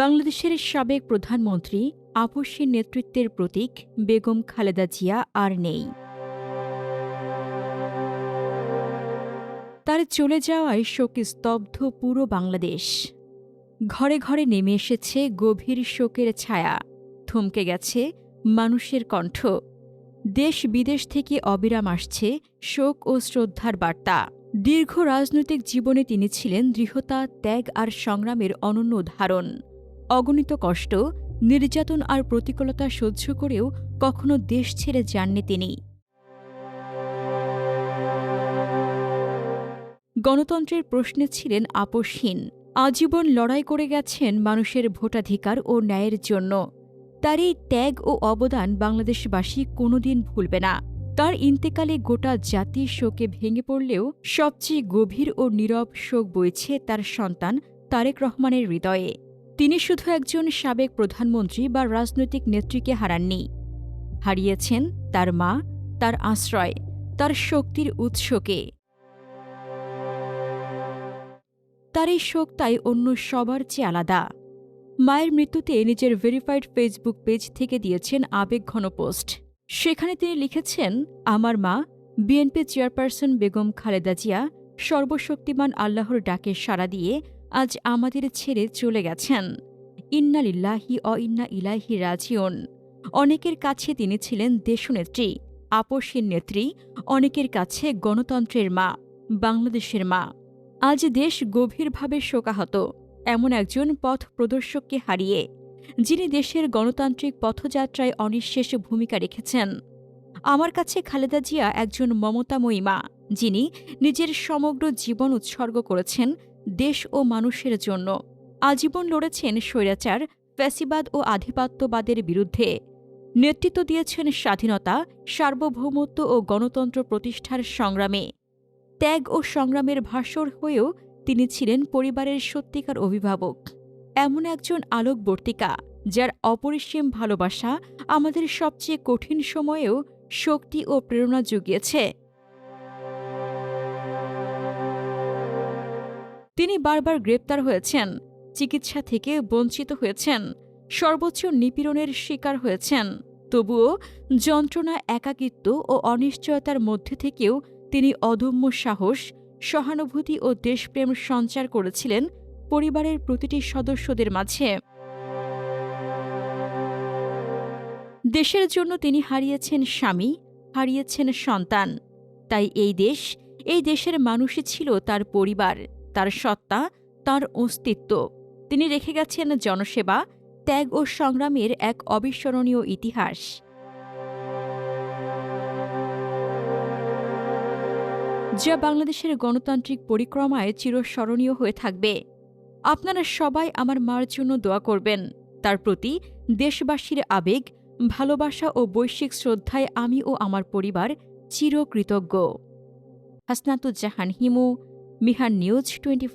বাংলাদেশের সাবেক প্রধানমন্ত্রী আপসের নেতৃত্বের প্রতীক বেগম খালেদা জিয়া আর নেই। তার চলে যাওয়ায় শোকে স্তব্ধ পুরো বাংলাদেশ। ঘরে ঘরে নেমে এসেছে গভীর শোকের ছায়া। থমকে গেছে মানুষের কণ্ঠ। দেশ বিদেশ থেকে অবিরাম আসছে শোক ও শ্রদ্ধার বার্তা। দীর্ঘ রাজনৈতিক জীবনে তিনি ছিলেন দৃঢ়তা, ত্যাগ আর সংগ্রামের অনন্য উদাহরণ। অগণিত কষ্ট, নির্যাতন আর প্রতিকূলতা সহ্য করেও কখনো দেশ ছেড়ে যাননি তিনি। গণতন্ত্রের প্রশ্নে ছিলেন আপোষহীন। আজীবন লড়াই করে গেছেন মানুষের ভোটাধিকার ও ন্যায়ের জন্য। তার এই ত্যাগ ও অবদান বাংলাদেশবাসী কোনোদিন ভুলবে না। তার ইন্তেকালে গোটা জাতি শোকে ভেঙে পড়লেও সবচেয়ে গভীর ও নীরব শোক বইছে তার সন্তান তারেক রহমানের হৃদয়ে। তিনি শুধু একজন সাবেক প্রধানমন্ত্রী বা রাজনৈতিক নেত্রীকে হারাননি। হারিয়েছেন তার মা, তার আশ্রয়, তার শক্তির উৎসকে। তার এই শোক তাই অন্য সবার চেয়ে আলাদা। মায়ের মৃত্যুতে নিজের ভেরিফাইড ফেসবুক পেজ থেকে দিয়েছেন আবেগঘন পোস্ট। সেখানে তিনি লিখেছেন, আমার মা, বিএনপি চেয়ারপারসন বেগম খালেদা জিয়া সর্বশক্তিমান আল্লাহর ডাকে সাড়া দিয়ে আজ আমাদের ছেড়ে চলে গেছেন। ইন্না লিল্লাহি অ ইন্না ইলাহি রাজিউন। অনেকের কাছে তিনি ছিলেন দেশনেত্রী আপসীর নেত্রী, অনেকের কাছে গণতন্ত্রের মা, বাংলাদেশের মা। আজ দেশ গভীরভাবে শোকাহত, এমন একজন পথ প্রদর্শককে হারিয়ে, যিনি দেশের গণতান্ত্রিক পথযাত্রায় অনিঃশেষ ভূমিকা রেখেছেন। আমার কাছে খালেদা জিয়া একজন মমতাময়ী মা, যিনি নিজের সমগ্র জীবন উৎসর্গ করেছেন দেশ ও মানুষের জন্য। আজীবন লড়েছেন স্বৈরাচার, ফ্যাসিবাদ ও আধিপত্যবাদের বিরুদ্ধে। নেতৃত্ব দিয়েছেন স্বাধীনতা, সার্বভৌমত্ব ও গণতন্ত্র প্রতিষ্ঠার সংগ্রামে। ত্যাগ ও সংগ্রামের ভাস্বর হয়েও তিনি ছিলেন পরিবারের সত্যিকার অভিভাবক। এমন একজন আলোকবর্তিকা, যার অপরিসীম ভালোবাসা আমাদের সবচেয়ে কঠিন সময়েও শক্তি ও প্রেরণা জুগিয়েছে। তিনি বারবার গ্রেপ্তার হয়েছেন, চিকিৎসা থেকে বঞ্চিত হয়েছেন, সর্বোচ্চ নিপীড়নের শিকার হয়েছেন। তবুও যন্ত্রণা, একাকিত্ব ও অনিশ্চয়তার মধ্যে থেকেও তিনি অদম্য সাহস, সহানুভূতি ও দেশপ্রেম সঞ্চার করেছিলেন পরিবারের প্রতিটি সদস্যদের মাঝে। দেশের জন্য তিনি হারিয়েছেন স্বামী, হারিয়েছেন সন্তান। তাই এই দেশ, এই দেশের মানুষই ছিল তার পরিবার। তার সত্তা, তার অস্তিত্ব। তিনি রেখে গেছেন জনসেবা, ত্যাগ ও সংগ্রামের এক অবিস্মরণীয় ইতিহাস। যা বাংলাদেশের গণতান্ত্রিক পরিক্রমায় চিরস্মরণীয় হয়ে থাকবে। আপনারা সবাই আমার মার জন্য দোয়া করবেন। তার প্রতি দেশবাসীর আবেগ, ভালোবাসা ও বৈশ্বিক শ্রদ্ধায় আমি ও আমার পরিবার চিরকৃতজ্ঞ। Hasnatuzzahan Himu Mihan news twenty